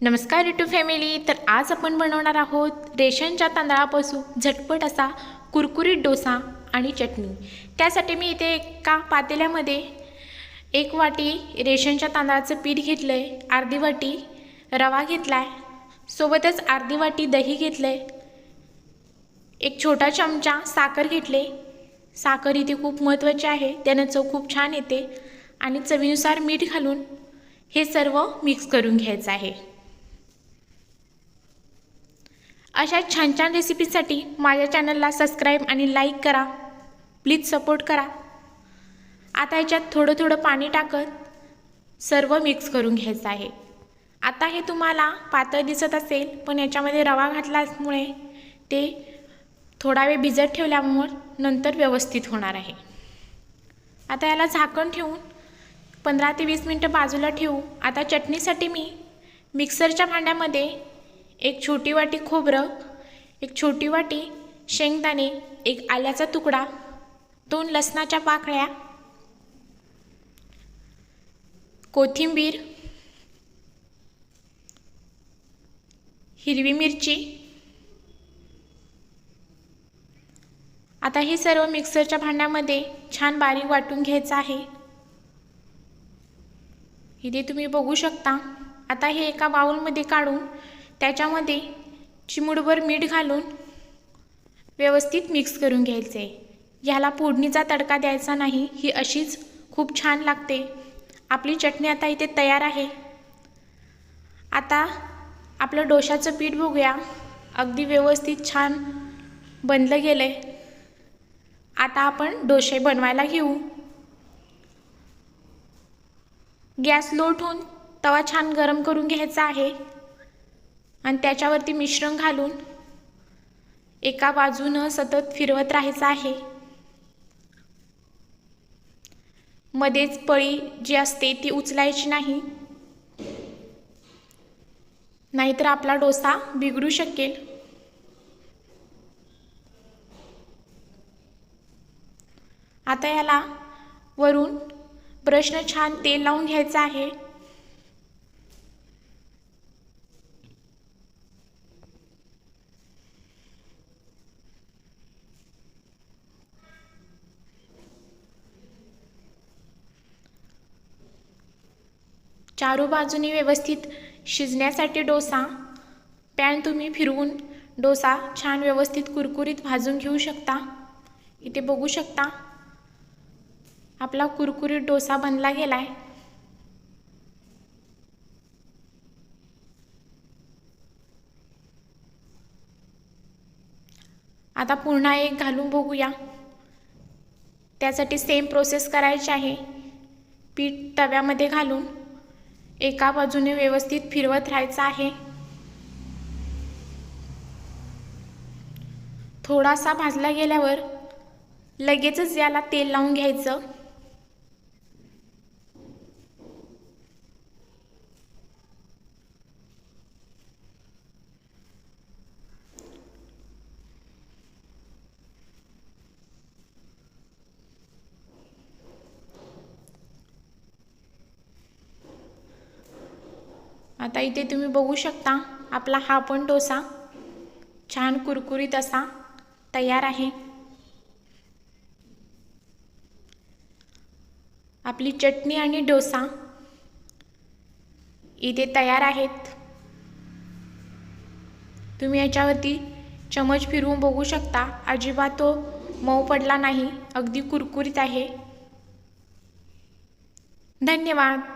नमस्कार YouTube family तर आज आपण बनवणार आहोत रेशनच्या तांदळापासून झटपट असा कुरकुरीत डोसा आणि चटणी. त्यासाठी मी इथे एका पातेल्यामध्ये एक वाटी रेशनच्या तांदळाचं पीठ घेतलं आहे अर्धी वाटी रवा घेतला आहे सोबतच अर्धी वाटी दही घेतलं आहे एक छोटा चमचा साखर घेतले. साखर इथे खूप महत्त्वाची आहे त्यानं चव खूप छान येते आणि चवीनुसार मीठ घालून हे सर्व मिक्स करून घ्यायचं आहे. अशा छान छान रेसिपीसाठी माझ्या चॅनलला सबस्क्राईब आणि लाईक करा. प्लीज सपोर्ट करा. आता याच्यात थोडं थोडं पाणी टाकत सर्व मिक्स करून घ्यायचं आहे. आता हे तुम्हाला पातळ दिसत असेल पण याच्यामध्ये रवा घातल्यामुळे ते थोडा वेळ भिजत ठेवल्यामुळे नंतर व्यवस्थित होणार आहे. आता याला झाकण ठेवून पंधरा ते वीस मिनटं बाजूला ठेवू. आता चटणीसाठी मी मिक्सरच्या भांड्यामध्ये एक छोटी वाटी खोबरं एक छोटी वाटी शेंगदाणे एक आल्याचा तुकडा दोन लसणाच्या पाकळ्या कोथिंबीर हिरवी मिरची. आता हे सर्व मिक्सरच्या भांड्यामध्ये छान बारीक वाटून घ्यायचं आहे. इथे तुम्ही बघू शकता. आता हे एका बाउलमध्ये काढून त्याच्यामध्ये चिमूडभर मीठ घालून व्यवस्थित मिक्स करून घ्यायचे. ह्याला फोडणीचा तडका द्यायचा नाही ही अशीच खूप छान लागते. आपली चटणी आता इथे तयार आहे. आता आपलं डोशाचं पीठ बघूया. अगदी व्यवस्थित छान बनलं गेलं आहे आता आपण डोसे बनवायला घेऊ. गॅस लो ठेवून तवा छान गरम करून घ्यायचा आहे. आणि त्याच्यावरती मिश्रण घालून एका बाजूनं सतत फिरवत राहायचं आहे. मध्येच पळी जी असते ती उचलायची नाही. नाहीतर आपला डोसा बिघडू शकेल. आता याला वरून ब्रशनं छान तेल लावून घ्यायचं आहे. चारू बाजूनी व्यवस्थित शिजण्यासाठी डोसा. पॅन तुम्ही फिरवून डोसा छान व्यवस्थित कुरकुरीत भाजून घेऊ शकता. इथे बघू शकता. आपला कुरकुरीत डोसा बनला गेला आहे आता पुन्हा एक घालून बघूया. त्यासाठी सेम प्रोसेस करायची आहे. पीठ तव्यामध्ये घालून. एका बाजूने व्यवस्थित फिरवत राहायचं आहे. थोडासा भाजला गेल्यावर लगेचच याला तेल लावून घ्यायचं. आता इथे तुम्ही बघू शकता आपला हा पण डोसा. छान कुरकुरीत असा तयार आहे. आपली चटणी आणि डोसा इथे तयार आहेत. तुम्ही याच्यावरती चमच फिरवून बघू शकता. अजिबात तो मऊ पडला नाही अगदी कुरकुरीत आहे. धन्यवाद.